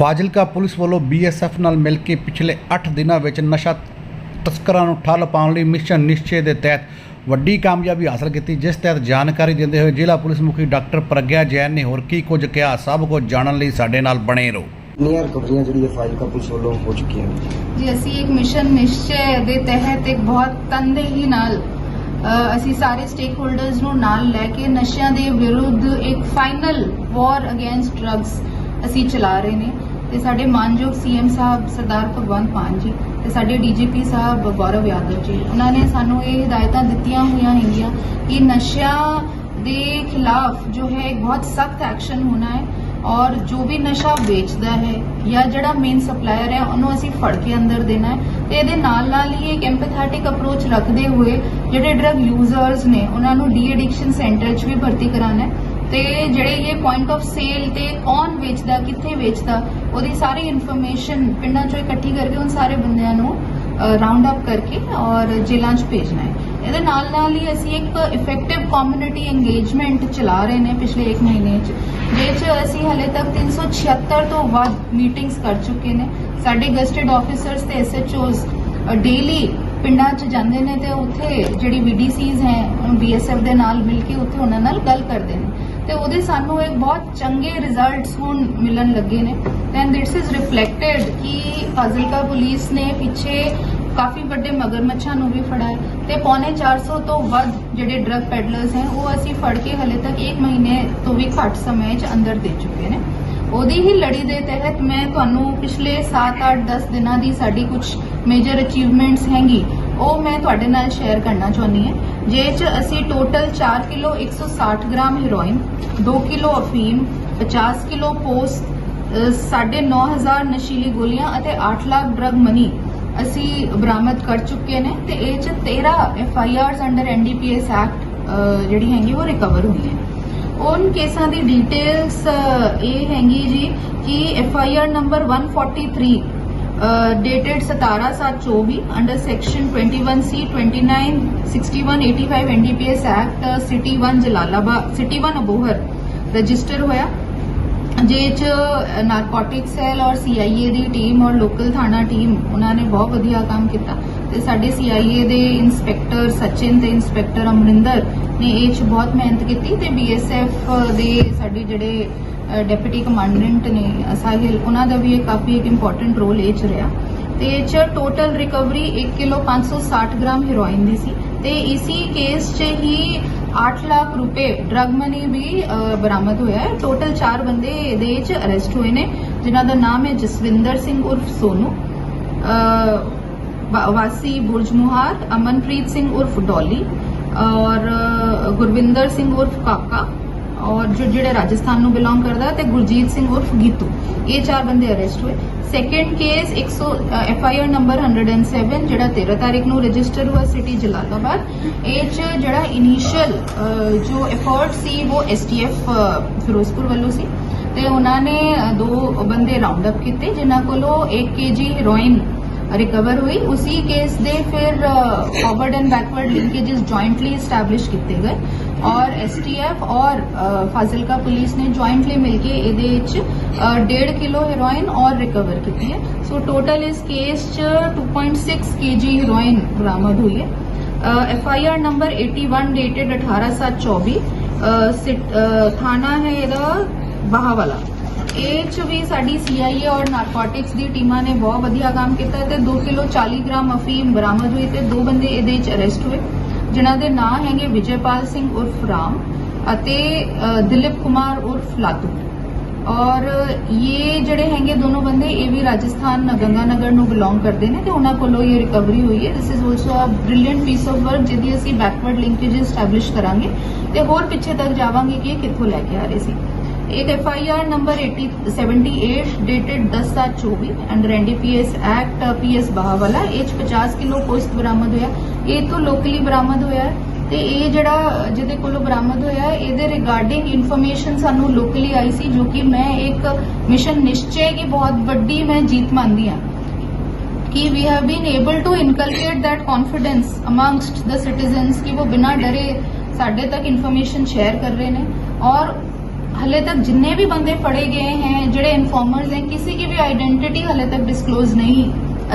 Fazilka police ਵੱਲੋਂ BSF ਨਾਲ ਮਿਲ ਕੇ ਪਿਛਲੇ 8 ਦਿਨਾਂ ਵਿੱਚ ਨਸ਼ਾ ਤਸਕਰਾਂ ਨੂੰ ਠੱਲ ਪਾਉਣ ਲਈ ਮਿਸ਼ਨ ਨਿਸ਼ਚੇ ਦੇ ਤਹਿਤ ਵੱਡੀ ਕਾਮਯਾਬੀ ਹਾਸਲ ਕੀਤੀ ਜਿਸ ਤਹਿਤ ਜਾਣਕਾਰੀ ਦਿੰਦੇ ਹੋਏ ਜ਼ਿਲ੍ਹਾ ਪੁਲਿਸ ਮੁਖੀ ਡਾਕਟਰ ਪ੍ਰਗਿਆ ਜੈਨ ਨੇ ਹੋਰ ਕੀ ਕੁਝ ਕਿਹਾ ਸਭ ਕੁਝ ਜਾਣਨ ਲਈ ਸਾਡੇ ਨਾਲ ਬਣੇ ਰਹੋ। ਕਿੰਨੀਆਂ ਰਿਕਵਰੀਆਂ ਜਿਹੜੀਆਂ ਫਾਈਲ ਕਾ ਪੁਲਿਸ ਵੱਲੋਂ ਹੋ ਚੁੱਕੀਆਂ ਜੀ ਅਸੀਂ ਇੱਕ ਮਿਸ਼ਨ ਨਿਸ਼ਚੈ ਦੇ ਤਹਿਤ ਇੱਕ ਬਹੁਤ ਤਨਦੇਹੀ ਨਾਲ ਅਸੀਂ ਸਾਰੇ ਸਟੇਕ ਹੋਲਡਰਸ ਨੂੰ ਨਾਲ ਲੈ ਕੇ ਨਸ਼ਿਆਂ ਦੇ ਵਿਰੁੱਧ ਇੱਕ ਫਾਈਨਲ ਵਾਰ ਅਗੇਂਸਟ ਡਰੱਗਸ ਅਸੀਂ ਚਲਾ ਰਹੇ ਨੇ। ਤੇ ਸਾਡੇ ਮਾਨਯੋਗ ਸੀਐਮ ਸਾਹਿਬ ਸਰਦਾਰ ਭਗਵੰਤ ਮਾਨ ਜੀ ਤੇ ਸਾਡੇ ਡੀਜੀਪੀ ਸਾਹਿਬ ਗੌਰਵ ਯਾਦਵ ਜੀ, ਉਹਨਾਂ ਨੇ ਸਾਨੂੰ ਇਹ ਹਦਾਇਤਾਂ ਦਿੱਤੀਆਂ ਹੋਈਆਂ ਹੈਗੀਆਂ ਕਿ ਨਸ਼ਿਆਂ ਦੇ ਖਿਲਾਫ ਜੋ ਹੈ ਬਹੁਤ ਸਖਤ ਐਕਸ਼ਨ ਹੋਣਾ ਹੈ ਔਰ ਜੋ ਵੀ ਨਸ਼ਾ ਵੇਚਦਾ ਹੈ ਜਾਂ ਜਿਹੜਾ ਮੇਨ ਸਪਲਾਇਰ ਹੈ, ਉਹਨੂੰ ਅਸੀਂ ਫੜ ਕੇ ਅੰਦਰ ਦੇਣਾ ਹੈ ਤੇ ਇਹਦੇ ਨਾਲ ਨਾਲ ਹੀ ਇੱਕ ਐਮਪੈਥੈਟਿਕ ਅਪਰੋਚ ਰੱਖਦੇ ਹੋਏ ਜਿਹੜੇ ਡਰਗ ਯੂਜ਼ਰਸ ਨੇ, ਉਹਨਾਂ ਨੂੰ ਡੀ ਐਡਿਕਸ਼ਨ ਸੈਂਟਰ 'ਚ ਵੀ ਭਰਤੀ ਕਰਾਉਣਾ ਹੈ। ਤੇ ਜਿਹੜੇ ਇਹ ਪੁਆਇੰਟ ਆਫ ਸੇਲ ਤੇ ਕੌਣ ਵੇਚਦਾ, ਕਿੱਥੇ ਵੇਚਦਾ, ਉਹਦੀ ਸਾਰੀ ਇਨਫੋਰਮੇਸ਼ਨ ਪਿੰਡਾਂ 'ਚੋਂ ਇਕੱਠੀ ਕਰਕੇ ਉਹਨਾਂ ਸਾਰੇ ਬੰਦਿਆਂ ਨੂੰ ਰਾਉਂਡ ਅਪ ਕਰਕੇ ਔਰ ਜੇਲ੍ਹਾਂ 'ਚ ਭੇਜਣਾ ਹੈ। ਇਹਦੇ ਨਾਲ ਨਾਲ ਹੀ ਅਸੀਂ ਇੱਕ ਇਫੈਕਟਿਵ ਕਮਿਊਨਿਟੀ ਇੰਗੇਜਮੈਂਟ ਚਲਾ ਰਹੇ ਨੇ ਪਿਛਲੇ 1 ਮਹੀਨੇ 'ਚ ਜਿਹ 'ਚ ਅਸੀਂ ਹਲੇ ਤੱਕ 376 ਤੋਂ ਵੱਧ ਮੀਟਿੰਗਸ ਕਰ ਚੁੱਕੇ ਨੇ। ਸਾਡੇ ਗਸਟਡ ਆਫੀਸਰਸ ਤੇ ਐਸਐਚਓਜ਼ ਡੇਲੀ ਪਿੰਡਾਂ 'ਚ ਜਾਂਦੇ ਨੇ ਤੇ ਉੱਥੇ ਜਿਹੜੀ ਵੀਡੀਸੀਜ਼ ਹੈ ਬੀਐਸਐਫ ਦੇ ਨਾਲ ਮਿਲ ਕੇ ਉੱਥੇ ਉਹਨਾਂ ਨਾਲ ਗੱਲ ਕਰਦੇ ਨੇ। ਤੇ ਉਹਦੇ ਸਾਨੂੰ ਇੱਕ ਬਹੁਤ ਚੰਗੇ ਰਿਜ਼ਲਟਸ ਹੁਣ ਮਿਲਣ ਲੱਗੇ ਨੇ। ਐਂਡ ਦਿਸ ਇਜ਼ ਰਿਫਲੈਕਟਡ ਕਿ ਫਾਜ਼ਿਲਕਾ ਪੁਲਿਸ ਨੇ ਪਿੱਛੇ ਕਾਫੀ ਵੱਡੇ ਮਗਰਮੱਛਾਂ ਨੂੰ ਵੀ ਫੜਾਇਆ। ਹੈ ਤੇ ਪੌਣੇ 400 ਤੋਂ ਵੱਧ ਜਿਹੜੇ ਡਰੱਗ ਪੈਡਲਰਸ ਹੈ, ਉਹ ਅਸੀਂ ਫੜ ਕੇ ਹਲੇ ਤੱਕ 1 ਮਹੀਨੇ ਤੋਂ ਵੀ ਘੱਟ ਸਮੇਂ 'ਚ ਅੰਦਰ ਦੇ ਚੁੱਕੇ ਨੇ। ਉਹਦੀ ਹੀ ਲੜੀ ਦੇ ਤਹਿਤ ਮੈਂ ਤੁਹਾਨੂੰ ਪਿਛਲੇ 7 8 10 ਦਿਨਾਂ ਦੀ ਸਾਡੀ ਕੁਝ ਮੇਜਰ ਅਚੀਵਮੈਂਟਸ ਹੈਗੀ, ਉਹ ਮੈਂ ਤੁਹਾਡੇ ਨਾਲ ਸ਼ੇਅਰ ਕਰਨਾ ਚਾਹੁੰਦੀ ਹਾਂ। ਜੇ 'ਚ ਅਸੀਂ total 4 kilo 160 gram heroin 2 kilo ਅਫੀਮ 50 ਕਿਲੋ ਪੋਸਟ 9500 ਨਸ਼ੀਲੀ ਗੋਲੀਆਂ ਅਤੇ 8 ਲੱਖ ਡਰਗ ਮਨੀ ਅਸੀਂ ਬਰਾਮਦ ਕਰ ਚੁੱਕੇ ਨੇ ਤੇ ਇਹ 'ਚ 13 F I Rs under NDPS act ਜਿਹੜੀ ਹੈਗੀ ਉਹ ਰਿਕਵਰ ਹੋਈ ਹੈ ਉਨ ਕੇਸਾਂ ਦੀ ਡਿਟੇਲਸ ਇਹ ਹੈਗੀ ਜੀ ਕਿ F I R number 143 dated 17724 under section 21 C 29 61 85 NDPS act city 1 Jalalabad city 1 Abohar register ਹੋਇਆ। ਜੇ ਚ ਨਾਰਕੋਟਿਕ ਸੈਲ ਔਰ ਸੀਆਈਏ ਦੀ ਟੀਮ ਔਰ ਲੋਕਲ ਥਾਣਾ ਟੀਮ ਉਹਨਾਂ ਨੇ ਬਹੁਤ ਵਧੀਆ ਕੰਮ ਕੀਤਾ। ਤੇ ਸਾਡੇ ਸੀਆਈਏ ਦੇ ਇਨਸਪੈਕਟਰ ਸਚਿਨ ਤੇ ਇਨਸਪੈਕਟਰ ਅਮਰਿੰਦਰ ਨੇ ਇਹ ਚ ਬਹੁਤ ਮਿਹਨਤ ਕੀਤੀ ਤੇ ਬੀਐਸਐਫ ਦੇ ਸਾਡੇ ਜਿਹੜੇ ਡਿਪਟੀ ਕਮਾਂਡੈਂਟ ਨੇ ਸਾਹਿਲ ਉਹਨਾਂ ਦਾ ਵੀ ਇਹ ਕਾਫੀ ਇੱਕ ਇੰਪੋਰਟੈਂਟ ਰੋਲ ਇਹ ਚ ਰਿਹਾ। ਤੇ ਇਹ ਚ total recovery 1 kilo 560 gram heroin ਦੀ ਸੀ। ਤੇ ਇਸੀ ਕੇਸ ਚ ਹੀ 8 ਲੱਖ ਰੁਪਏ ਡਰਗ ਮਨੀ ਵੀ ਬਰਾਮਦ ਹੋਇਆ ਹੈ। ਟੋਟਲ 4 ਬੰਦੇ ਇਹਦੇ ਚ ਅਰੈਸਟ ਹੋਏ ਨੇ, ਜਿਨ੍ਹਾਂ ਦਾ ਨਾਮ ਹੈ ਜਸਵਿੰਦਰ ਸਿੰਘ ਉਰਫ ਸੋਨੂ ਵਾਸੀ ਬੁਰਜਮੁਹਾਰ ਅਮਨਪ੍ਰੀਤ ਸਿੰਘ ਉਰਫ ਡੋਲੀ ਔਰ ਗੁਰਵਿੰਦਰ ਸਿੰਘ ਉਰਫ ਕਾਕਾ। ਔਰ ਜੋ ਜਿਹੜੇ ਰਾਜਸਥਾਨ ਨੂੰ ਬਿਲੋਂਗ ਕਰਦਾ ਹੈ ਤੇ ਗੁਰਜੀਤ ਸਿੰਘ ਉਰਫ ਗੀਤੂ, ਇਹ ਚਾਰ ਬੰਦੇ ਅਰੈਸਟ ਹੋਏ। Second case 100 F I R number 107 ਜਿਹੜਾ 13 ਤਾਰੀਖ ਨੂੰ ਰਜਿਸਟਰ ਹੋਇਆ ਸਿਟੀ ਜਲਾਲਾਬਾਦ। ਇਹ ਚ ਜਿਹੜਾ ਇਨੀਸ਼ੀਅਲ ਜੋ ਐਫਰਟ ਸੀ, ਉਹ ਐਸਟੀਐਫ ਫਿਰੋਜ਼ਪੁਰ ਵੱਲੋਂ ਸੀ। ਤੇ ਉਹਨਾਂ ਨੇ ਦੋ ਬੰਦੇ ਰਾਉਂਡ ਅਪ ਕੀਤੇ, ਜਿਨ੍ਹਾਂ ਕੋਲੋਂ 1 ਕੇਜੀ ਹੈਰੋਇਨ रिकवर हुई। उसी केस दे फिर forward and backward linkages jointly establish किए गए। और एसटीएफ और uh, फाजिलका पुलिस ने ज्वाइंटली मिलके ये uh, डेढ़ किलो हीरोइन और रिकवर की है। सो टोटल इस case two point six K G heroin बरामद हुई है। F I R number eighty one dated अठारह सात चौबीस uh, थाना है बहावाला ਇਹ ਚ ਵੀ ਸਾਡੀ ਸੀਆਈਏ ਔਰ ਨਾਰਕੋਟਿਕਸ ਦੀ ਟੀਮਾਂ ਨੇ ਬਹੁਤ ਵਧੀਆ ਕੰਮ ਕੀਤਾ ਤੇ 2 ਕਿਲੋ 40 ਗ੍ਰਾਮ ਅਫੀਮ ਬਰਾਮਦ ਹੋਈ ਤੇ ਦੋ ਬੰਦੇ ਇਹਦੇ ਵਿੱਚ ਅਰੈਸਟ ਹੋਏ, ਜਿਨ੍ਹਾਂ ਦੇ ਨਾਂ ਹੈਗੇ ਵਿਜੇਪਾਲ ਸਿੰਘ ਉਰਫ ਰਾਮ ਅਤੇ ਦਿਲੀਪ ਕੁਮਾਰ ਉਰਫ ਲਾਤੂ। ਔਰ ਇਹ ਜਿਹੜੇ ਹੈਗੇ ਦੋਨੋਂ ਬੰਦੇ, ਇਹ ਵੀ ਰਾਜਸਥਾਨ ਗੰਗਾਨਗਰ ਨੂੰ ਬਿਲੋਂਗ ਕਰਦੇ ਨੇ ਤੇ ਉਹਨਾਂ ਕੋਲੋਂ ਇਹ ਰਿਕਵਰੀ ਹੋਈ ਹੈ। This is also a brilliant piece of work ਜਿਹਦੀ ਅਸੀਂ ਬੈਕਵਰਡ ਲਿੰਕੇਜ ਸਟੈਬਲਿਸ਼ ਕਰਾਂਗੇ ਤੇ ਹੋਰ ਪਿੱਛੇ ਤੱਕ ਜਾਵਾਂਗੇ ਕਿ ਇਹ ਕਿੱਥੋਂ ਲੈ ਕੇ ਆ ਰਹੇ ਸੀ। एक F I R number 80 78 dated 10/7/24 under NDPS act PS Bahawala H 50 kilo post ਬਰਾਮਦ ਹੋਇਆ ਇਹ ਤੋਂ ਲੋਕਲੀ ਬਰਾਮਦ ਹੋਇਆ ਹੈ ਤੇ ਇਹ ਜਿਹੜਾ ਜਿਹਦੇ ਕੋਲੋਂ ਬਰਾਮਦ ਹੋਇਆ ਹੈ, ਇਹਦੇ ਰਿਗਾਰਡਿੰਗ ਇਨਫੋਰਮੇਸ਼ਨ ਸਾਨੂੰ ਲੋਕਲੀ ਆਈ ਸੀ ਜੋ ਕਿ ਮੈਂ ਇੱਕ ਮਿਸ਼ਨ ਨਿਸ਼ਚੈ ਕੀ ਬਹੁਤ ਵੱਡੀ ਮੈਂ ਜੀਤ ਮੰਨਦੀ ਹਾਂ कि we have been able to inculcate that confidence amongst the citizens कि वो बिना डरे साढ़े तक इंफॉर्मेशन शेयर कर रहे हैं और ਹਲੇ ਤੱਕ ਜਿੰਨੇ ਵੀ ਬੰਦੇ ਫੜੇ ਗਏ ਹੈ, ਜਿਹੜੇ ਇਨਫਾਰਮਰਸ ਹੈ, ਕਿਸੇ ਦੀ ਵੀ ਆਇਡੈਂਟੀਟੀ ਹਲੇ ਤੱਕ ਡਿਸਕਲੋਜ਼ ਨਹੀਂ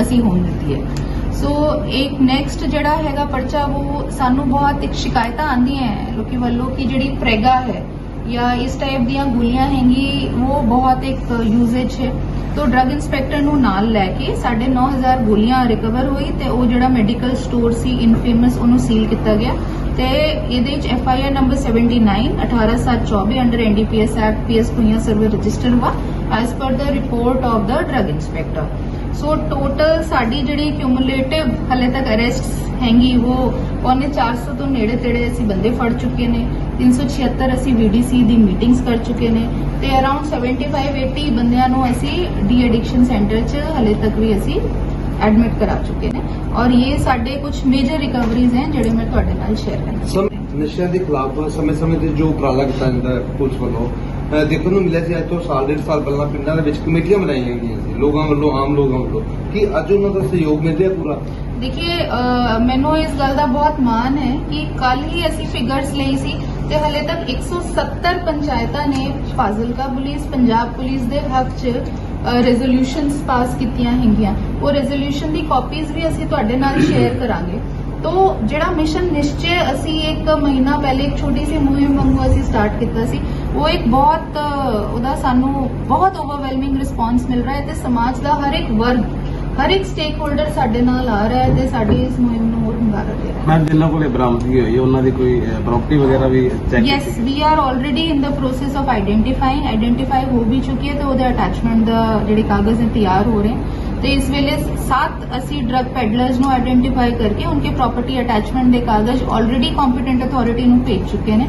ਅਸੀਂ ਹੋਣ ਦਿੱਤੀ ਹੈ। ਸੋ ਇੱਕ ਨੈਕਸਟ ਜਿਹੜਾ ਹੈਗਾ ਪਰਚਾ, ਉਹ ਸਾਨੂੰ ਬਹੁਤ ਇੱਕ ਸ਼ਿਕਾਇਤਾਂ ਆਂਦੀਆਂ ਹੈ ਲੋਕੀ ਵੱਲੋਂ ਕਿ ਜਿਹੜੀ ਪ੍ਰੈਗਾ ਹੈ ਜਾਂ ਇਸ ਟਾਈਪ ਦੀਆਂ ਗੋਲੀਆਂ ਹੈਗੀ, ਉਹ ਬਹੁਤ ਇੱਕ ਯੂਜੇਜ ਹੈ। ਤੋ ਡਰੱਗ ਇਨਸਪੈਕਟਰ ਨੂੰ ਨਾਲ ਲੈ ਕੇ ਸਾਡੇ 9000 ਗੋਲੀਆਂ ਰਿਕਵਰ ਹੋਈ ਤੇ ਉਹ ਜਿਹੜਾ ਮੈਡੀਕਲ ਸਟੋਰ ਸੀ ਇਨਫੇਮਸ ਉਹਨੂੰ ਸੀਲ ਕੀਤਾ ਗਿਆ। ਤੇ ਇਹਦੇ ਵਿੱਚ F I R number 79 18724 under NDPS act PS ਪੁਈਆ Sarwar register ਵਾ as per the report of the drug inspector so total ਸਾਡੀ ਜਿਹੜੀ ਕਿਊਮੂਲੇਟਿਵ ਹਲੇ ਤੱਕ ਅਰੈਸਟਸ ਹੈਗੀ ਉਹ ਪੌਣੇ 400 ਤੋਂ ਨੇੜੇ ਤੇੜੇ ਅਸੀਂ ਬੰਦੇ ਫੜ ਚੁੱਕੇ ਨੇ 376 ਅਸੀਂ ਵੀਡੀਸੀ ਦੀ ਮੀਟਿੰਗਸ ਕਰ ਚੁੱਕੇ ਨੇ, ਤੇ ਅਰਾਊਂਡ 75 80 ਬੰਦਿਆਂ ਨੂੰ ਅਸੀਂ ਡੀ ਐਡਿਕਸ਼ਨ ਸੈਂਟਰ 'ਚ ਹਲੇ ਤੱਕ ਵੀ ਅਸੀਂ ਐਡਮਿਟ ਕਰਾ ਚੁੱਕੇ ਨੇ। ਔਰ ਇਹ ਸਾਡੇ ਕੁਝ ਮੇਜਰ ਰਿਕਵਰੀਜ਼ ਹੈ ਜਿਹੜੇ ਮੈਂ ਤੁਹਾਡੇ ਨਾਲ ਸ਼ੇਅਰ ਕਰਨਾ ਸਮ ਨਸ਼ਿਆਂ ਦੇ ਖਿਲਾਫ ਸਮੇਂ-ਸਮੇਂ ਤੇ ਜੋ ਉਪਰਾਲਾ ਕੀਤਾ ਜਾਂਦਾ ਹੈ ਪੁਲਿਸ ਵੱਲੋਂ ਦੇਖਣ ਨੂੰ ਮਿਲਿਆ ਸੀ ਅੱਜ ਤੋਂ ਸਾਲ ਡੇਢ ਸਾਲ ਪਹਿਲਾਂ ਪਿੰਡਾਂ ਦੇ ਵਿੱਚ ਕਮੇਟੀਆਂ ਬਣਾਈਆਂ ਗਈਆਂ ਸੀ ਲੋਕਾਂ ਵੱਲੋਂ ਆਮ ਲੋਕਾਂ ਵੱਲੋਂ। ਕਿ ਅੱਜ ਉਹਨਾਂ ਦਾ ਸਹਿਯੋਗ ਮਿਲ ਰਿਹਾ ਪੂਰਾ? ਦੇਖिए ਅ, ਮੈਨੂੰ ਇਸ ਗੱਲ ਦਾ ਬਹੁਤ ਮਾਣ ਹੈ ਕਿ ਕੱਲ ਹੀ ਅਸੀਂ ਫਿਗਰਸ ਲਈ ਸੀ ਤੇ ਹਲੇ ਤੱਕ 170 ਪੰਚਾਇਤਾਂ ਨੇ ਫਾਜ਼ਿਲਕਾ ਪੁਲਿਸ ਪੰਜਾਬ ਪੁਲਿਸ ਦੇ ਹੱਕ 'ਚ ਰੈਜ਼ੋਲੂਸ਼ਨਸ ਪਾਸ ਕੀਤੀਆਂ ਹੈਗੀਆਂ। ਉਹ ਰੈਜ਼ੋਲੂਸ਼ਨ ਦੀ ਕਾਪੀਜ਼ ਵੀ ਅਸੀਂ ਤੁਹਾਡੇ ਨਾਲ ਸ਼ੇਅਰ ਕਰਾਂਗੇ। ਤੋ, ਜਿਹੜਾ ਮਿਸ਼ਨ ਨਿਸ਼ਚੇ ਅਸੀਂ ਇੱਕ ਮਹੀਨਾ ਪਹਿਲੇ ਇੱਕ ਛੋਟੀ ਸੀ ਮੁਹਿੰਮ ਵਾਂਗੂ ਅਸੀਂ ਸਟਾਰਟ ਕੀਤਾ ਸੀ, ਉਹ ਇੱਕ ਬਹੁਤ ਉਹਦਾ ਸਾਨੂੰ ਬਹੁਤ ਓਵਰਵੈਲਮਿੰਗ ਰਿਸਪਾਂਸ ਮਿਲ ਰਿਹਾ ਹੈ ਤੇ ਸਮਾਜ ਦਾ ਹਰ ਇੱਕ ਵਰਗ ਹਰ ਇੱਕ ਸਟੇਕ ਹੋਲਡਰ ਸਾਡੇ ਨਾਲ ਆ ਰਿਹਾ ਹੈ ਤੇ ਸਾਡੀ ਇਸ ਮੁਹਿੰਮ ਨੂੰ ਹੋਰ ਹੁੰਗਾਰਾ ਦੇ ਰਿਹਾ ਮੈਂ ਜਿੰਨਾਂ ਕੋਲੇ ਬਰਾਮਦਗੀ ਹੋਈ ਉਹਨਾਂ ਦੀ ਕੋਈ ਪ੍ਰਾਪਰਟੀ ਵਗੈਰਾ ਵੀ ਹੈ check yes we are already in the process of identifying identify ਹੋ ਵੀ ਚੁੱਕੀ ਹੈ ਤੇ ਉਹਦੇ ਅਟੈਚਮੈਂਟ ਦਾ ਜਿਹੜੇ ਕਾਗਜ਼ ਨੇ ਤਿਆਰ ਹੋ ਰਹੇ ਤੇ ਇਸ ਵੇਲੇ 7 ਅਸੀਂ ਡਰਗ ਪੈਡਲਰਸ ਨੂੰ ਆਈਡੈਂਟੀਫਾਈ ਕਰਕੇ ਉਨਕੇ ਪ੍ਰਾਪਰਟੀ ਅਟੈਚਮੈਂਟ ਦੇ ਕਾਗਜ਼ ਆਲਰੇਡੀ ਕੰਪੀਟੈਂਟ ਅਥਾਰਟੀ ਨੂੰ ਭੇਜ ਚੁੱਕੇ ਨੇ।